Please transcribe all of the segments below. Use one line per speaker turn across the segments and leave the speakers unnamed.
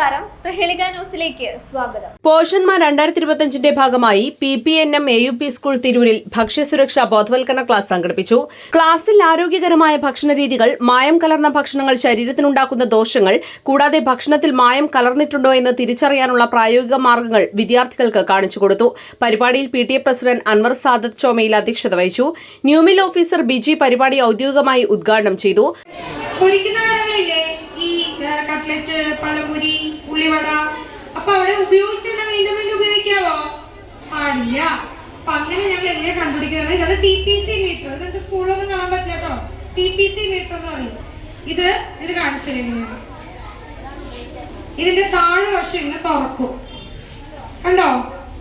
നമസ്കാരം. പ്രഹേളിക ന്യൂസിലേക്ക് സ്വാഗതം.
പോഷന്മാർ രണ്ടായിരത്തി ഇരുപത്തിയഞ്ചിന്റെ ഭാഗമായി P P N M A U P school തിരൂരിൽ ഭക്ഷ്യസുരക്ഷാ ബോധവൽക്കരണ ക്ലാസ് സംഘടിപ്പിച്ചു. ക്ലാസ്സിൽ ആരോഗ്യകരമായ ഭക്ഷണ രീതികൾ മായം കലർന്ന ഭക്ഷണങ്ങൾ ശരീരത്തിനുണ്ടാക്കുന്ന ദോഷങ്ങൾ കൂടാതെ ഭക്ഷണത്തിൽ മായം കലർന്നിട്ടുണ്ടോ എന്ന് തിരിച്ചറിയാനുള്ള പ്രായോഗിക മാർഗങ്ങൾ വിദ്യാർത്ഥികൾക്ക് കാണിച്ചു കൊടുത്തു. പരിപാടിയിൽ P T A president Anwar Sadath Chomayil അധ്യക്ഷത വഹിച്ചു. ന്യൂമിൽ ഓഫീസർ ബിജി പരിപാടി ഔദ്യോഗികമായി ഉദ്ഘാടനം ചെയ്തു.
പൊരിക്കുന്ന കടകളില്ലേ? കട്ട്ലറ്റ് പഴംപൊരി ഉള്ളിവട. അപ്പൊ അവിടെ ഉപയോഗിച്ചിട്ട് വീണ്ടും വീണ്ടും ഉപയോഗിക്കാവോ? പാടില്ല. അപ്പൊ അങ്ങനെ ഞങ്ങൾ എങ്ങനെ കണ്ടുപിടിക്കുന്നത്? ഇതാണ് ടി പി സി മീറ്റർ ഇത് എന്റെ സ്കൂളിലൊന്നും കാണാൻ പറ്റില്ല കേട്ടോ. ടി പി സി മീറ്റർ എന്ന് പറയും. ഇത് ഇത് കാണിച്ചു തരുന്നത് ഇതിന്റെ താഴെ വശം ഇങ്ങനെ തുറക്കും. കണ്ടോ?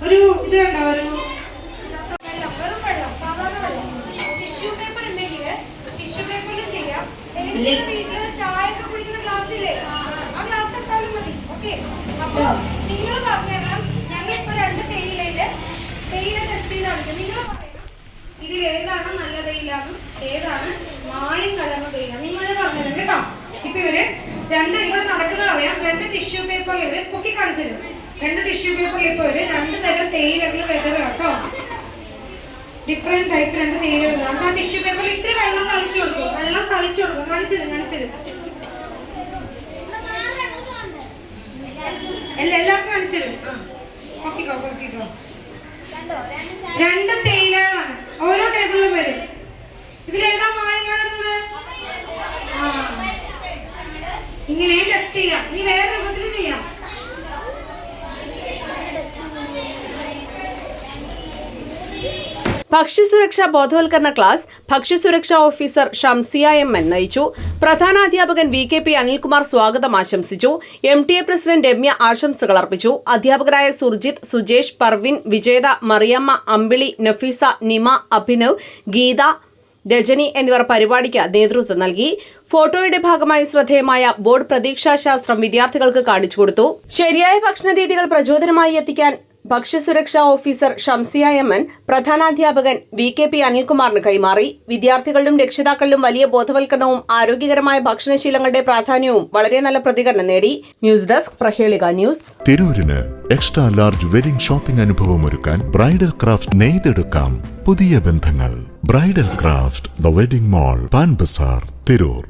ഒരു ഇത് കണ്ടോ? ഒരു ടിഷ്യൂ പേപ്പറിൽ ചെയ്യാം. ചായ ഒക്കെ കുടിക്കുന്ന ഗ്ലാസ് ഇല്ലേ ആ ഗ്ലാസ് എടുത്താലും മതി ഓക്കെ അപ്പൊ നിങ്ങൾ പറഞ്ഞുതരണം ഞങ്ങൾ ഇപ്പൊ രണ്ട് തേയിലയിൽ തേയില കാണിക്കാം നിങ്ങൾ പറയണം ഇതിൽ ഏതാണ്? നല്ല തേയിലാന്നും ഏതാണ് മായം കലർന്ന തേയില നിങ്ങളെ പറഞ്ഞുതരാം കേട്ടോ. ഇപ്പൊ ഇവർ രണ്ട് ഇവിടെ നടക്കുന്നത് അറിയാം. രണ്ട് ടിഷ്യൂ പേപ്പറിൽ ഇവർ പൊക്കി കാണിച്ചു തരും. രണ്ട് ടിഷ്യൂ പേപ്പറിൽ ഇപ്പൊ ഇവർ രണ്ട് തരം തേയിലകൾ വെതറുക കേട്ടോ. ഡിഫറെന്റ് ടൈപ്പ് രണ്ട് തേയില വെതറുക ആ ടിഷ്യൂ പേപ്പറിൽ ഇത്തിരി വെള്ളം തളിച്ചു കൊടുക്കും. വെള്ളം തളിച്ചു കൊടുക്കും. കാണിച്ചിരും കാണിച്ചിരും എല്ലാ എല്ലാവർക്കും കാണിച്ചിരും ആ. പൊക്കിക്കോ പൊക്കിക്കോ. രണ്ട് തേയിലകളാണ്. ഓരോ ടേബിളിലും വരും. ഇതിലേതാ മായം കലർന്നത് ആ. ഇങ്ങനെ ടെസ്റ്റ് ചെയ്യാം. ഇനി വേറെ രൂപത്തിൽ ചെയ്യാം
ഭക്ഷ്യസുരക്ഷാ ബോധവൽക്കരണ ക്ലാസ് ഭക്ഷ്യസുരക്ഷാ ഓഫീസർ ഷംസിയ എം എൻ നയിച്ചു പ്രധാനാധ്യാപകൻ വി കെ പി അനിൽകുമാർ സ്വാഗതം ആശംസിച്ചു. M T A president Ramya ആശംസകൾ അർപ്പിച്ചു. അധ്യാപകരായ സുർജിത് സുജേഷ് പർവിൻ വിജേത മറിയമ്മ അമ്പിളി നഫീസ നിമ അഭിനവ് ഗീത രജനി എന്നിവർ പരിപാടിക്ക് നേതൃത്വം നൽകി. ഫോട്ടോയുടെ ഭാഗമായി ശ്രദ്ധേയമായ ബോർഡ് പ്രതീക്ഷാശാസ്ത്രം വിദ്യാർത്ഥികൾക്ക് കാണിച്ചു കൊടുത്തു. ശരിയായ ഭക്ഷണ രീതികൾ പ്രചോദനമായി എത്തിക്കാൻ ഭക്ഷ്യസുരക്ഷാ ഓഫീസർ ഷംസിയ എം എൻ പ്രധാനാധ്യാപകൻ വി കെ പി അനിൽകുമാറിന് കൈമാറി. വിദ്യാർത്ഥികളിലും രക്ഷിതാക്കളിലും വലിയ ബോധവൽക്കരണവും ആരോഗ്യകരമായ ഭക്ഷണശീലങ്ങളുടെ പ്രാധാന്യവും വളരെ നല്ല പ്രതികരണം നേടി. News desk Prahelika news.
തിരൂരിന് extra large wedding shopping അനുഭവം ഒരുക്കാൻ ബ്രൈഡൽ ക്രാഫ്റ്റ് നെയ്തെടുക്കാം. പുതിയ ബന്ധങ്ങൾ. Bridal craft the wedding mall Pan Bazaar Tirur.